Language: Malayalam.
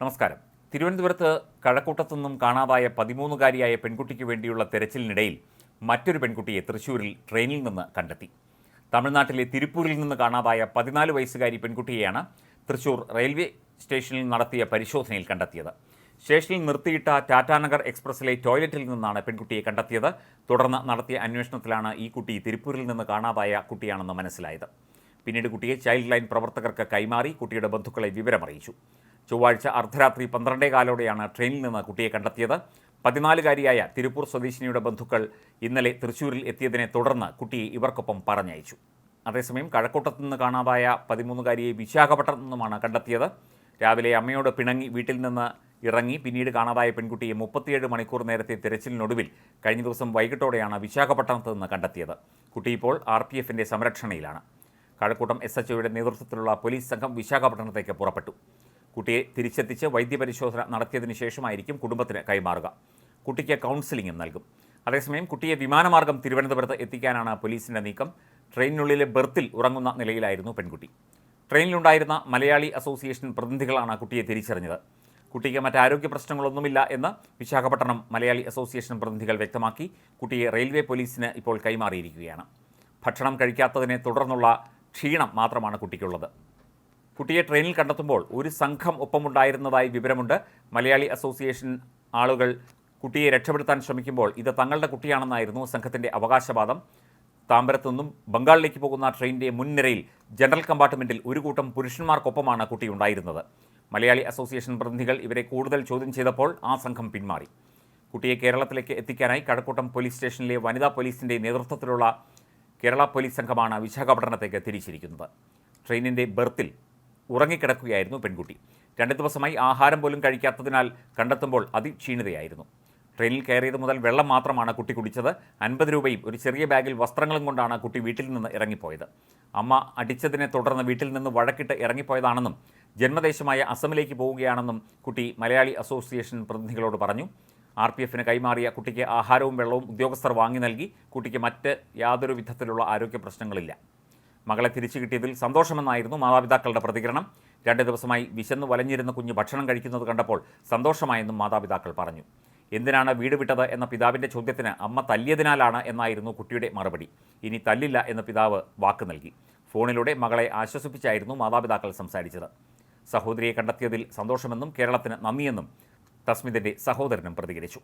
നമസ്കാരം. തിരുവനന്തപുരത്ത് കഴക്കൂട്ടത്തു നിന്നും കാണാതായ പതിമൂന്നുകാരിയായ പെൺകുട്ടിക്ക് വേണ്ടിയുള്ള തെരച്ചിലിനിടയിൽ മറ്റൊരു പെൺകുട്ടിയെ തൃശൂരിൽ ട്രെയിനിൽ നിന്ന് കണ്ടെത്തി. തമിഴ്നാട്ടിലെ തിരുപ്പൂരിൽ നിന്ന് കാണാതായ പതിനാല് വയസ്സുകാരി പെൺകുട്ടിയെയാണ് തൃശൂർ റെയിൽവേ സ്റ്റേഷനിൽ നടത്തിയ പരിശോധനയിൽ കണ്ടെത്തിയത്. സ്റ്റേഷനിൽ നിർത്തിയിട്ട ടാറ്റാനഗർ എക്സ്പ്രസ്സിലെ ടോയ്ലറ്റിൽ നിന്നാണ് പെൺകുട്ടിയെ കണ്ടെത്തിയത്. തുടർന്ന് നടത്തിയ അന്വേഷണത്തിലാണ് ഈ കുട്ടി തിരുപ്പൂരിൽ നിന്ന് കാണാതായ കുട്ടിയാണെന്ന് മനസ്സിലായത്. പിന്നീട് കുട്ടിയെ ചൈൽഡ് ലൈൻ പ്രവർത്തകർക്ക് കൈമാറി കുട്ടിയുടെ ബന്ധുക്കളെ വിവരമറിയിച്ചു. ചൊവ്വാഴ്ച അർദ്ധരാത്രി പന്ത്രണ്ടേ കാലോടെയാണ് ട്രെയിനിൽ നിന്ന് കുട്ടിയെ കണ്ടെത്തിയത്. പതിനാലുകാരിയായ തിരുപ്പൂർ സ്വദേശിനിയുടെ ബന്ധുക്കൾ ഇന്നലെ തൃശ്ശൂരിൽ എത്തിയതിനെ തുടർന്ന് കുട്ടിയെ ഇവർക്കൊപ്പം പറഞ്ഞയച്ചു. അതേസമയം കഴക്കൂട്ടത്തു നിന്ന് കാണാതായ പതിമൂന്നുകാരിയെ വിശാഖപട്ടണത്തു നിന്നുമാണ് കണ്ടെത്തിയത്. രാവിലെ അമ്മയോട് പിണങ്ങി വീട്ടിൽ നിന്ന് ഇറങ്ങി പിന്നീട് കാണാതായ പെൺകുട്ടിയെ മുപ്പത്തിയേഴ് മണിക്കൂർ നേരത്തെ തിരച്ചിലിനൊടുവിൽ കഴിഞ്ഞ ദിവസം വൈകിട്ടോടെയാണ് വിശാഖപട്ടണത്ത് നിന്ന് കണ്ടെത്തിയത്. കുട്ടി ഇപ്പോൾ ആർ പി എഫിന്റെ സംരക്ഷണയിലാണ്. കഴക്കൂട്ടം എസ് എച്ച്ഒയുടെ നേതൃത്വത്തിലുള്ള പോലീസ് സംഘം വിശാഖപട്ടണത്തേക്ക് പുറപ്പെട്ടു. കുട്ടിയെ തിരിച്ചെത്തിച്ച് വൈദ്യപരിശോധന നടത്തിയതിനു ശേഷമായിരിക്കും കുടുംബത്തിന് കൈമാറുക. കുട്ടിക്ക് കൗൺസിലിംഗും നൽകും. അതേസമയം കുട്ടിയെ വിമാനമാർഗം തിരുവനന്തപുരത്ത് എത്തിക്കാനാണ് പോലീസിന്റെ നീക്കം. ട്രെയിനിനുള്ളിലെ ബെർത്തിൽ ഉറങ്ങുന്ന നിലയിലായിരുന്നു പെൺകുട്ടി. ട്രെയിനിലുണ്ടായിരുന്ന മലയാളി അസോസിയേഷൻ പ്രതിനിധികളാണ് കുട്ടിയെ തിരിച്ചറിഞ്ഞത്. കുട്ടിക്ക് മറ്റാരോഗ്യ പ്രശ്നങ്ങളൊന്നുമില്ല എന്ന് വിശാഖപട്ടണം മലയാളി അസോസിയേഷൻ പ്രതിനിധികൾ വ്യക്തമാക്കി കുട്ടിയെ റെയിൽവേ പോലീസിന് ഇപ്പോൾ കൈമാറിയിരിക്കുകയാണ്. ഭക്ഷണം കഴിക്കാത്തതിനെ തുടർന്നുള്ള ക്ഷീണം മാത്രമാണ് കുട്ടിക്കുള്ളത്. കുട്ടിയെ ട്രെയിനിൽ കണ്ടെത്തുമ്പോൾ ഒരു സംഘം ഒപ്പമുണ്ടായിരുന്നതായി വിവരമുണ്ട്. മലയാളി അസോസിയേഷൻ ആളുകൾ കുട്ടിയെ രക്ഷപ്പെടുത്താൻ ശ്രമിക്കുമ്പോൾ ഇത് തങ്ങളുടെ കുട്ടിയാണെന്നായിരുന്നു സംഘത്തിന്റെ അവകാശവാദം. താമ്പരത്തു നിന്നും ബംഗാളിലേക്ക് പോകുന്ന ട്രെയിനിന്റെ മുൻനിരയിൽ ജനറൽ കമ്പാർട്ട്മെന്റിൽ ഒരു കൂട്ടം പുരുഷന്മാർക്കൊപ്പമാണ് കുട്ടി ഉണ്ടായിരുന്നത് മലയാളി അസോസിയേഷൻ പ്രതിനിധികൾ ഇവരെ കൂടുതൽ ചോദ്യം ചെയ്തപ്പോൾ ആ സംഘം പിന്മാറി. കുട്ടിയെ കേരളത്തിലേക്ക് എത്തിക്കാനായി കഴക്കൂട്ടം പോലീസ് സ്റ്റേഷനിലെ വനിതാ പോലീസിന്റെ നേതൃത്വത്തിലുള്ള കേരള പോലീസ് സംഘമാണ് വിശാഖപട്ടണത്തേക്ക് തിരിച്ചിരിക്കുന്നത്. ട്രെയിനിന്റെ ബെർത്തിൽ ഉറങ്ങിക്കിടക്കുകയായിരുന്നു പെൺകുട്ടി. രണ്ട് ദിവസമായി ആഹാരം പോലും കഴിക്കാത്തതിനാൽ കണ്ടെത്തുമ്പോൾ അതിക്ഷീണിതയായിരുന്നു. ട്രെയിനിൽ കയറിയത് മുതൽ വെള്ളം മാത്രമാണ് കുട്ടി കുടിച്ചത്. അൻപത് രൂപയും ഒരു ചെറിയ ബാഗിൽ വസ്ത്രങ്ങളും കൊണ്ടാണ് കുട്ടി വീട്ടിൽ നിന്ന് ഇറങ്ങിപ്പോയത്. അമ്മ അടിച്ചതിനെ തുടർന്ന് വീട്ടിൽ നിന്ന് വഴക്കിട്ട് ഇറങ്ങിപ്പോയതാണെന്നും ജന്മദേശമായ അസമിലേക്ക് പോവുകയാണെന്നും കുട്ടി മലയാളി അസോസിയേഷൻ പ്രതിനിധികളോട് പറഞ്ഞു. ആർ പി എഫിന് കൈമാറിയ കുട്ടിക്ക് ആഹാരവും വെള്ളവും ഉദ്യോഗസ്ഥർ വാങ്ങി നൽകി. കുട്ടിക്ക് മറ്റ് യാതൊരു വിധത്തിലുള്ള ആരോഗ്യ പ്രശ്നങ്ങളില്ല. മകളെ തിരിച്ചു കിട്ടിയതിൽ സന്തോഷമെന്നായിരുന്നു മാതാപിതാക്കളുടെ പ്രതികരണം. രണ്ട് ദിവസമായി വിശന്ന് വലഞ്ഞിരുന്ന കുഞ്ഞ് ഭക്ഷണം കഴിക്കുന്നത് കണ്ടപ്പോൾ സന്തോഷമായെന്നും മാതാപിതാക്കൾ പറഞ്ഞു. എന്തിനാണ് വീട് വിട്ടത് എന്ന പിതാവിന്റെ ചോദ്യത്തിന് അമ്മ തല്ലിയതിനാലാണ് എന്നായിരുന്നു കുട്ടിയുടെ മറുപടി. ഇനി തല്ലില്ല എന്ന് പിതാവ് വാക്ക് നൽകി. ഫോണിലൂടെ മകളെ ആശ്വസിപ്പിച്ചായിരുന്നു മാതാപിതാക്കൾ സംസാരിച്ചത്. സഹോദരിയെ കണ്ടെത്തിയതിൽ സന്തോഷമെന്നും കേരളത്തിന് നന്ദിയെന്നും തസ്മിതിന്റെ സഹോദരനും പ്രതികരിച്ചു.